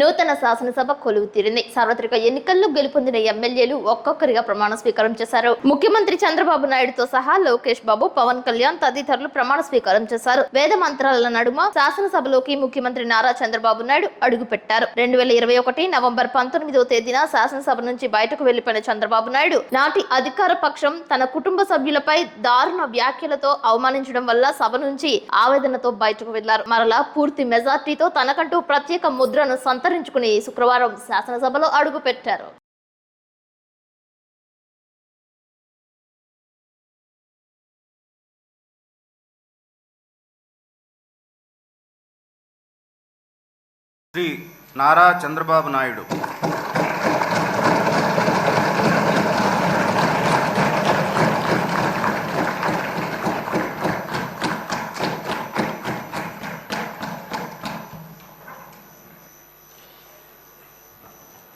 నూతన శాసనసభ కొలువు తీరింది సార్వత్రిక ఎన్నికల్లో గెలుపొందిన ఎమ్మెల్యేలు ఒక్కొక్కరిగా ప్రమాణ స్వీకారం చేశారు. ముఖ్యమంత్రి చంద్రబాబు నాయుడుతో సహా లోకేష్ బాబు పవన్ కళ్యాణ్ తదితరులు ప్రమాణ స్వీకారం చేశారు. వేద మంత్రాల నడుమ శాసనసభలోకి ముఖ్యమంత్రి నారా చంద్రబాబు నాయుడు అడుగుపెట్టారు. రెండు వేల ఇరవై ఒకటి నవంబర్ పంతొమ్మిదవ తేదీన శాసనసభ నుంచి బయటకు వెళ్ళిపోయిన చంద్రబాబు నాయుడు నాటి అధికార పక్షం తన కుటుంబ సభ్యులపై దారుణ వ్యాఖ్యలతో అవమానించడం వల్ల సభ నుంచి ఆవేదనతో బయటకు వెళ్ళారు. మరలా పూర్తి మెజార్టీతో తనకంటూ ప్రత్యేక ముద్రను సంతరించుకుని శుక్రవారం శాసనసభలో అడుగుపెట్టారు. శ్రీ నారా చంద్రబాబు నాయుడు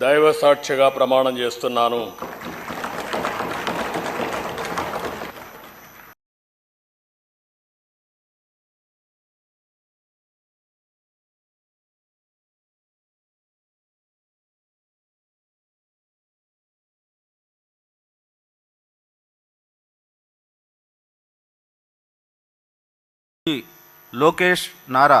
దైవ సాక్షిగా ప్రమాణం చేస్తున్నాను. లోకేష్ నారా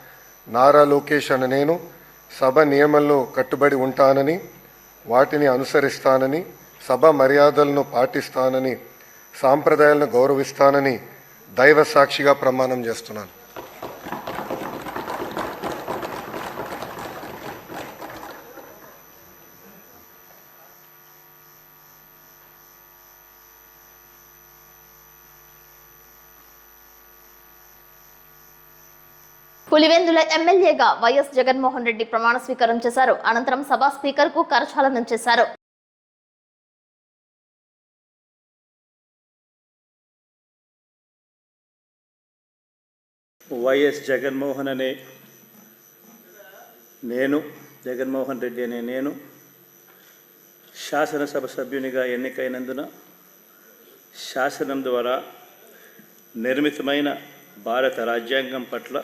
నారా లోకేష్ అని నేను సభ నియమంలో కట్టుబడి ఉంటానని వాటిని అనుసరిస్తానని సభ మర్యాదలను పాటిస్తానని సాంప్రదాయాలను గౌరవిస్తానని దైవ సాక్షిగా ప్రమాణం చేస్తున్నాను. పులివెందుల ఎమ్మెల్యేగా వైఎస్ జగన్మోహన్ రెడ్డి ప్రమాణ స్వీకారం చేశారు. అనంతరం సభా స్పీకర్కు కరచాలనం చేశారు. వైఎస్ జగన్మోహన్ అనే నేను జగన్మోహన్ రెడ్డి అనే నేను శాసనసభ సభ్యునిగా ఎన్నికైనందున శాసనం ద్వారా నిర్మితమైన భారత రాజ్యాంగం పట్ల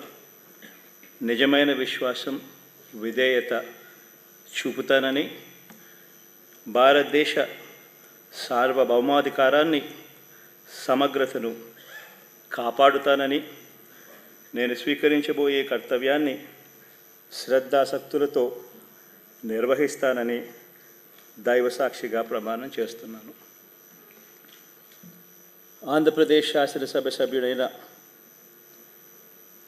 నిజమైన విశ్వాసం విధేయత చూపుతానని భారతదేశ సార్వభౌమాధికారాన్ని సమగ్రతను కాపాడుతానని నేను స్వీకరించబోయే కర్తవ్యాన్ని శ్రద్ధాసక్తులతో నిర్వహిస్తానని దైవసాక్షిగా ప్రమాణం చేస్తున్నాను. ఆంధ్రప్రదేశ్ శాసనసభ సభ్యుడైన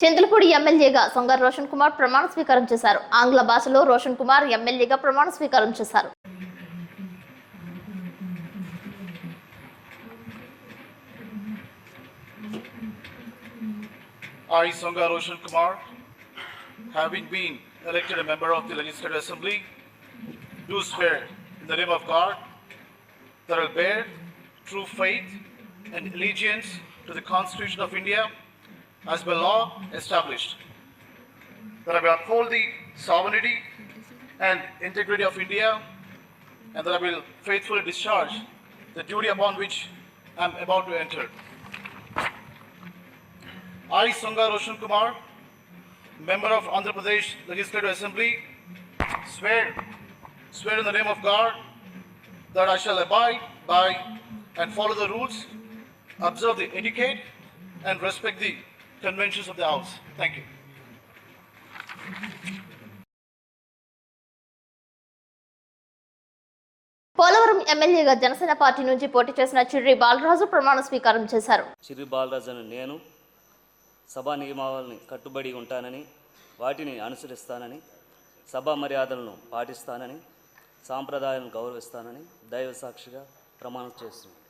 చింతలపూడి ఎమ్మెల్యేగా సొంగర్ రోషన్ కుమార్ ప్రమాణ స్వీకారం చేశారు ఆంగ్ల భాషలో రోషన్ కుమార్ ఎమ్మెల్యేగా ప్రమాణ స్వీకారం చేశారు I, Songa Roshan Kumar, having been elected a member of the Legislative Assembly, do swear in the name of God that I will bear true faith and allegiance to the Constitution of India as by law established, that I will uphold the sovereignty and integrity of India, and that I will faithfully discharge the duty upon which I am about to enter. I, Sangha Roshan Kumar, member of Andhra Pradesh Legislative Assembly, swear, swear in the name of God that I shall abide by and follow the rules, observe the etiquette, and respect the conventions of the House. Thank you. Polavaram ఎమ్మెల్యేగా Janasena party నుంచి పోటీ చేసిన చిర్రి బాలరాజు ప్రమాణ స్వీకారం చేశారు చిరు బాలరాజు అనే నేను సభా నియమావళిని కట్టుబడి ఉంటానని వాటిని అనుసరిస్తానని సభా మర్యాదలను పాటిస్తానని సాంప్రదాయాలను గౌరవిస్తానని దైవ సాక్షిగా ప్రమాణం చేస్తున్నాను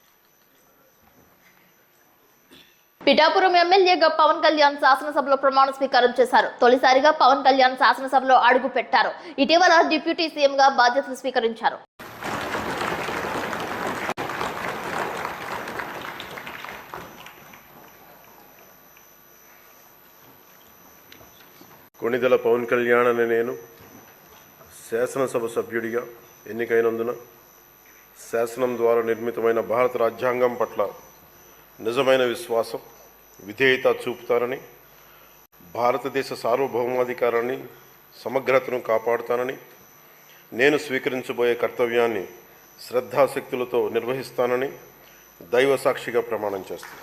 పిఠాపురం ఎమ్మెల్యేగా పవన్ కళ్యాణ్ శాసనసభలో ప్రమాణ స్వీకారం చేశారు. తొలిసారిగా పవన్ కళ్యాణ్ శాసనసభలో అడుగు పెట్టారు. ఇటీవల డిప్యూటీ సీఎంగా బాధ్యతలు స్వీకరించారు. కొణిదల పవన్ కళ్యాణ్ అనే నేను శాసనసభ సభ్యుడిగా ఎన్నికైనందున శాసనం ద్వారా నిర్మితమైన భారత రాజ్యాంగం పట్ల నిజమైన విశ్వాసం విధేయత చూపుతానని భారతదేశ సార్వభౌమాధికారాన్ని సమగ్రతను కాపాడుతానని నేను స్వీకరించబోయే కర్తవ్యాన్ని శ్రద్ధాశక్తులతో నిర్వహిస్తానని దైవ సాక్షిగా ప్రమాణం చేస్తాను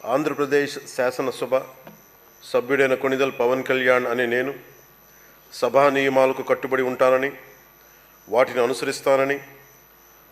ఆంధ్రప్రదేశ్ శాసనసభ సభ్యుడైన కొణిదల్ పవన్ కళ్యాణ్ అనే నేను సభా నియమాలకు కట్టుబడి ఉంటానని వాటిని అనుసరిస్తానని